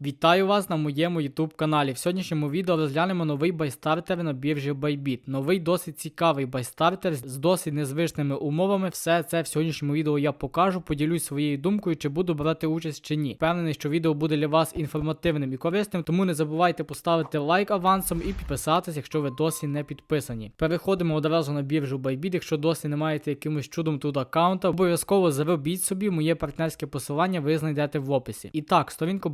Вітаю вас на моєму YouTube каналі. В сьогоднішньому відео розглянемо новий байстартер на біржі Bybit. Новий досить цікавий байстартер з досить незвичними умовами. Все це в сьогоднішньому відео я покажу, поділюсь своєю думкою, чи буду брати участь чи ні. Впевнений, що відео буде для вас інформативним і корисним, тому не забувайте поставити лайк авансом і підписатись, якщо ви досі не підписані. Переходимо одразу на біржу Bybit. Якщо досі не маєте якимось чудом тут аккаунта, обов'язково заробіть собі моє партнерське посилання, ви знайдете в описі. І так, сторінку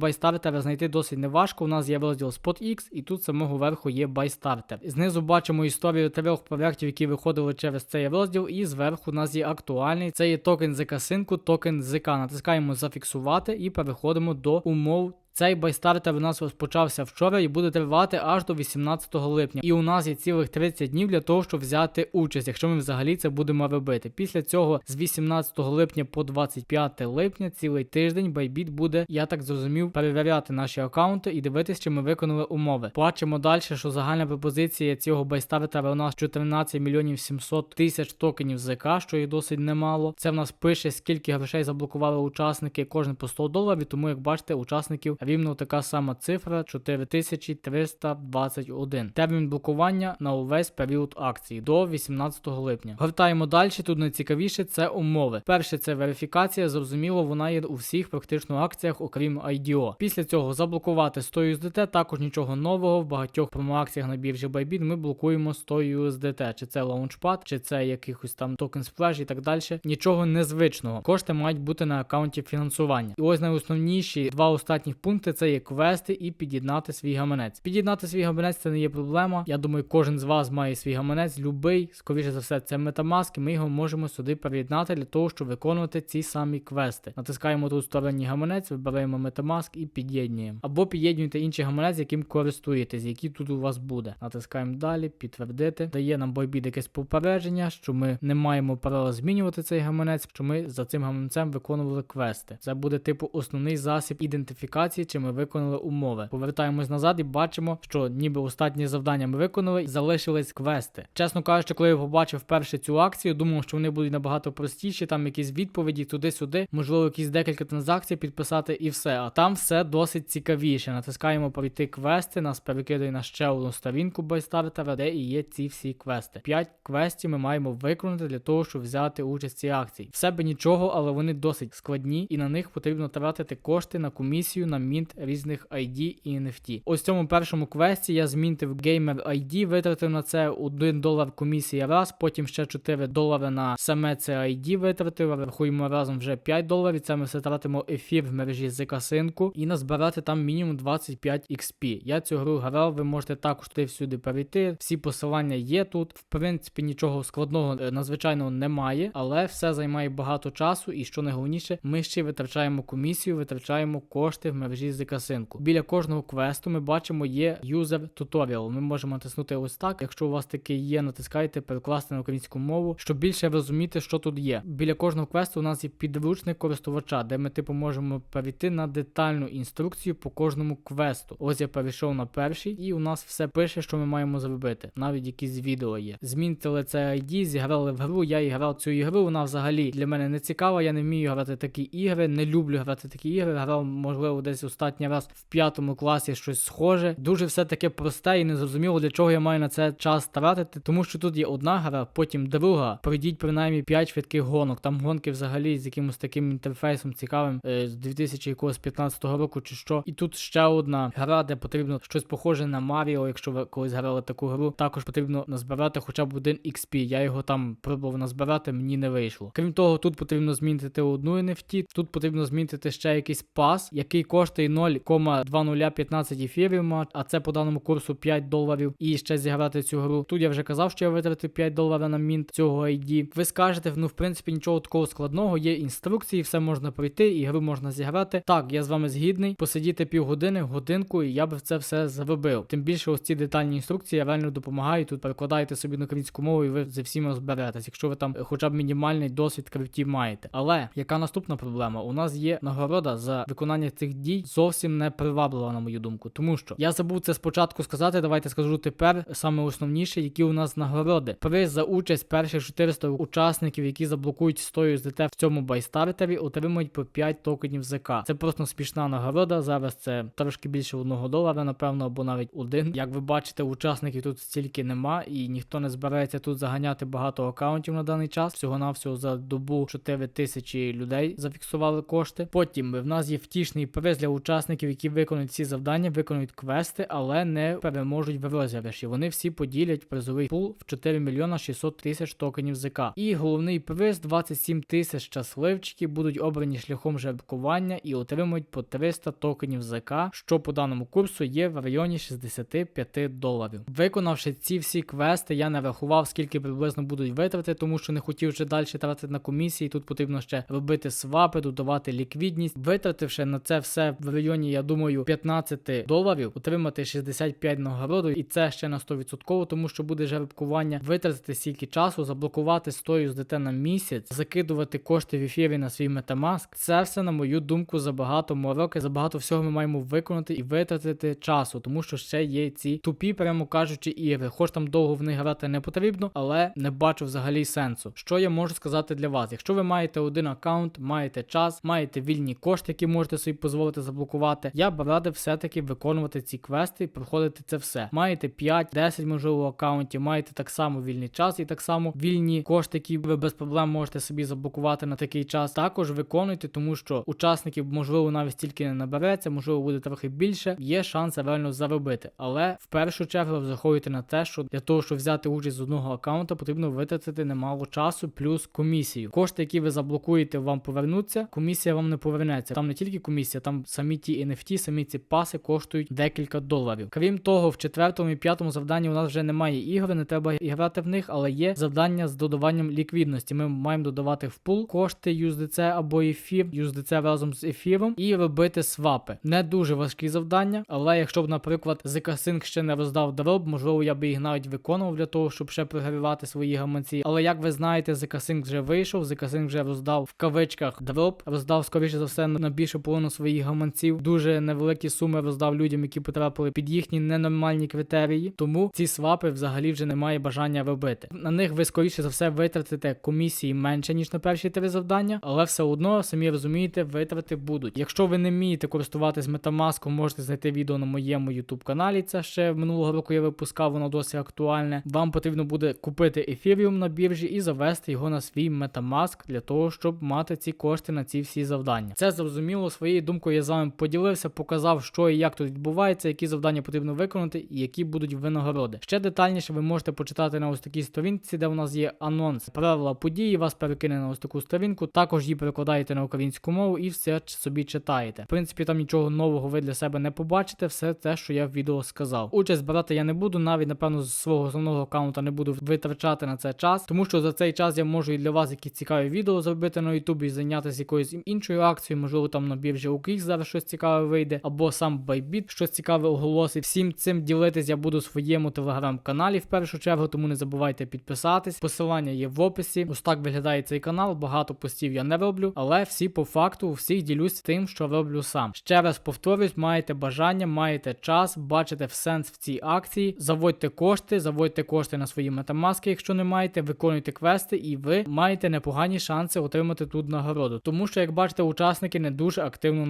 байстартера знайти досить неважко. У нас є розділ SpotX, і тут самого верху є байстартер. Знизу бачимо історію трьох проєктів, які виходили через цей розділ, і зверху у нас є актуальний. Це є токен ZK Sync, токен ZK. Натискаємо зафіксувати і переходимо до умов. Цей байстартер у нас розпочався вчора і буде тривати аж до 18 липня. І у нас є цілих 30 днів для того, щоб взяти участь, якщо ми взагалі це будемо робити. Після цього з 18 липня по 25 липня, цілий тиждень, Bybit буде, я так зрозумів, перевіряти наші аккаунти і дивитися, чи ми виконали умови. Бачимо далі, що загальна пропозиція цього байстартера у нас 14 мільйонів 700 тисяч токенів ЗК, що є досить немало. Це в нас пише, скільки грошей заблокували учасники, кожен по 100 доларів. Тому, як бачите, учасників рівно така сама цифра 4321. Термін блокування на увесь період акції до 18 липня. Гортаємо далі. Тут найцікавіше це умови. Перше, це верифікація. Зрозуміло, вона є у всіх практично акціях, окрім IDO. Після цього заблокувати 100 USDT, також нічого нового. В багатьох промоакціях на біржі Bybit ми блокуємо 100 USDT. Чи це Launchpad, чи це якихось там токен Splash і так далі. Нічого незвичного. Кошти мають бути на аккаунті фінансування. І ось найосновніші два останніх пункти це є квести і під'єднати свій гаманець. Під'єднати свій гаманець це не є проблема. Я думаю, кожен з вас має свій гаманець, любий, скоріше за все, це Metamask, і ми його можемо сюди приєднати для того, щоб виконувати ці самі квести. Натискаємо тут сторонній гаманець, вибираємо Metamask і під'єднуємо. Або під'єднуйте інший гаманець, яким користуєтесь, який тут у вас буде. Натискаємо далі, підтвердити. Дає нам Bybit якесь попередження, що ми не маємо права змінювати цей гаманець, що ми за цим гаманцем виконували квести. Це буде типу основний засіб ідентифікації, чи ми виконали умови. Повертаємось назад і бачимо, що ніби останні завдання ми виконали і залишились квести. Чесно кажучи, коли я побачив вперше цю акцію, думав, що вони будуть набагато простіші, там якісь відповіді туди-сюди, можливо, якісь декілька транзакцій підписати і все. А там все досить цікавіше. Натискаємо пройти квести, нас перекидає на ще одну сторінку байстартера, де і є ці всі квести. П'ять квестів ми маємо виконати для того, щоб взяти участь в цій акції. Все би нічого, але вони досить складні, і на них потрібно тратити кошти на комісію, на мінт різних ID і NFT. Ось в цьому першому квесті я змінтив Gamer ID, витратив на це 1 долар комісія раз, потім ще 4 долари на саме це ID витратив, рахуємо разом вже 5 доларів. Це ми все тратимо ефір в мережі з касинку і назбирати там мінімум 25 XP. Я цю гру грав, ви можете також туди всюди перейти. Всі посилання є тут. В принципі, нічого складного е, надзвичайно немає, але все займає багато часу, і що найголовніше, ми ще витрачаємо комісію, витрачаємо кошти в мережі з касинку. Біля кожного квесту ми бачимо є user tutorial. Ми можемо натиснути ось так. Якщо у вас такий є, натискайте перекласти на українську мову, щоб більше розуміти, що тут є. Біля кожного квесту у нас є підручник користувача, де ми типу можемо перейти на детальну інструкцію по кожному квесту. Ось я перейшов на перший, і у нас все пише, що ми маємо зробити. Навіть якісь відео є. Змінили це ID, зіграли в гру. Я грав цю ігру. Вона взагалі для мене не цікава. Я не вмію грати такі ігри, не люблю грати такі ігри. Грав, можливо, десь останній раз в п'ятому класі щось схоже. Дуже все таке просте і незрозуміло, для чого я маю на це час тратити, тому що тут є одна гра, потім друга. Пройдіть принаймні 5 швидких гонок. Там гонки взагалі з якимось таким інтерфейсом цікавим е, з 2015 року чи що. І тут ще одна гра, де потрібно щось похоже на Маріо, якщо ви колись грали таку гру. Також потрібно назбирати хоча б один XP. Я його там пробував назбирати, мені не вийшло. Крім того, тут потрібно змінити одну NFT, тут потрібно змінити ще якийсь пас, який коштує 0,2015 ефіріума, а це по даному курсу 5 доларів. І ще зіграти цю гру. Тут я вже казав, що я витратив 5 доларів на мінт цього ID. Ви скажете, ну в принципі нічого такого складного, є інструкції, все можна пройти, і гру можна зіграти. Так, я з вами згідний. Посидіти півгодини, годинку, і я би це все зробив. Тим більше, ось ці детальні інструкції реально допомагають. Тут перекладаєте собі на українську мову, і ви за всім розберетесь, якщо ви там хоча б мінімальний досвід криптів маєте. Але яка наступна проблема? У нас є нагорода за виконання цих дій зовсім не приваблива, на мою думку. Тому що я забув це спочатку сказати. Давайте скажу тепер саме основніше, які у нас нагороди. Приз за участь перших 400 учасників, які заблокують 100 USDT в цьому байстартері, отримують по 5 токенів ЗК. Це просто смішна нагорода. Зараз це трошки більше одного долара, напевно, або навіть один. Як ви бачите, учасників тут стільки нема, і ніхто не збирається тут заганяти багато акаунтів на даний час. Всього навсього за добу 4 тисячі людей зафіксували кошти. Потім в нас є втішний приз для учасників, які виконують ці завдання, виконують квести, але не переможуть в розіграші. Вони всі поділять призовий пул в 4 мільйона 600 тисяч токенів ЗК. І головний приз 27 тисяч щасливчиків будуть обрані шляхом жеребкування і отримують по 300 токенів ЗК, що по даному курсу є в районі 65 доларів. Виконавши ці всі квести, я не рахував, скільки приблизно будуть витрати, тому що не хотів вже далі тратити на комісії. Тут потрібно ще робити свапи, додавати ліквідність. Витративши на це все в районі, я думаю, 15 доларів, отримати 65 нагороду, і це ще на 100%, тому що буде жеребкування, витратити стільки часу, заблокувати 100 USDT на місяць, закидувати кошти в ефірі на свій Metamask. Це все, на мою думку, забагато мороки, забагато всього ми маємо виконати і витратити часу, тому що ще є ці тупі, прямо кажучи, ігри. Хоч там довго в них грати не потрібно, але не бачу взагалі сенсу. Що я можу сказати для вас? Якщо ви маєте один аккаунт, маєте час, маєте вільні кошти, які можете собі дозволити заблокувати, я б радив все-таки виконувати ці квести і проходити це все. Маєте 5-10, можливо, аккаунтів, маєте так само вільний час і так само вільні кошти, які ви без проблем можете собі заблокувати на такий час. Також виконуйте, тому що учасників, можливо, навіть стільки не набереться, можливо, буде трохи більше. Є шанс реально заробити. Але в першу чергу заходите на те, що для того, щоб взяти участь з одного аккаунта, потрібно витратити немало часу, плюс комісію. Кошти, які ви заблокуєте, вам повернуться. Комісія вам не повернеться. Там не тільки комісія, там самі ті NFT, самі ці паси коштують декілька доларів. Крім того, в четвертому і п'ятому завданні у нас вже немає ігри, не треба грати в них, але є завдання з додаванням ліквідності. Ми маємо додавати в пул кошти USDC або ефір, USDC разом з ефіром і робити свапи. Не дуже важкі завдання, але якщо б, наприклад, ZK-Sync ще не роздав дроп, можливо, я би їх навіть виконував для того, щоб ще програвати свої гаманці. Але як ви знаєте, ZK-Sync вже вийшов, ZK-Sync вже роздав в кавичках дроп, роздав скоріше за все на більшу половину своїх гаманців. Дуже невеликі суми роздав людям, які потрапили під їхні ненормальні критерії. Тому ці свапи взагалі вже немає бажання робити. На них ви скоріше за все витратите комісії менше ніж на перші три завдання, але все одно самі розумієте, витрати будуть. Якщо ви не вмієте користуватись Metamask, можете знайти відео на моєму YouTube каналі. Це ще минулого року я випускав, воно досить актуальне. Вам потрібно буде купити ефіріум на біржі і завести його на свій Metamask для того, щоб мати ці кошти на ці всі завдання. Це зрозуміло своєю думкою. Я з вами поділився, показав, що і як тут відбувається, які завдання потрібно виконати і які будуть винагороди. Ще детальніше ви можете почитати на ось такій сторінці, де у нас є анонс правила події. Вас перекине на ось таку сторінку. Також її перекладаєте на українську мову і все собі читаєте. В принципі, там нічого нового ви для себе не побачите. Все те, що я в відео сказав. Участь брати я не буду, навіть напевно з свого основного аккаунта не буду витрачати на це час, тому що за цей час я можу і для вас якісь цікаві відео зробити на Ютубі зайнятися якоюсь іншою акцією, можливо, там на біржі UKX зараз щось цікаве вийде, або сам Bybit щось цікаве оголосить. Всім цим ділитись я буду в своєму телеграм-каналі в першу чергу, тому не забувайте підписатись. Посилання є в описі. Ось так виглядає цей канал. Багато постів я не роблю, але всі по факту у всіх ділюсь тим, що роблю сам. Ще раз повторюсь, маєте бажання, маєте час, бачите в сенс в цій акції. Заводьте кошти, заводьте кошти на свої метамаски, якщо не маєте, виконуйте квести, і ви маєте непогані шанси отримати тут нагороду. Тому що, як бачите, учасники не дуже активно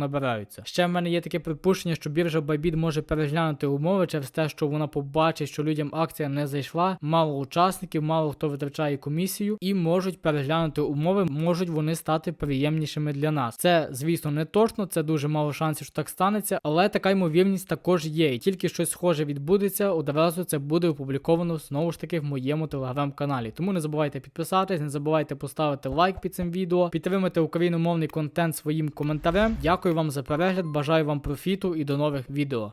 набираються. Ще в мене є таке припущення, що біржа Bybit може переглянути умови через те, що вона побачить, що людям акція не зайшла. Мало учасників, мало хто витрачає комісію, і можуть переглянути умови, можуть вони стати приємнішими для нас. Це, звісно, не точно, це дуже мало шансів, що так станеться, але така ймовірність також є. І тільки щось схоже відбудеться, одразу це буде опубліковано знову ж таки в моєму телеграм-каналі. Тому не забувайте підписатись, не забувайте поставити лайк під цим відео, підтримати україномовний контент своїм коментарем. Дякую вам за перегляд, бажаю вам профіту і до нових відео.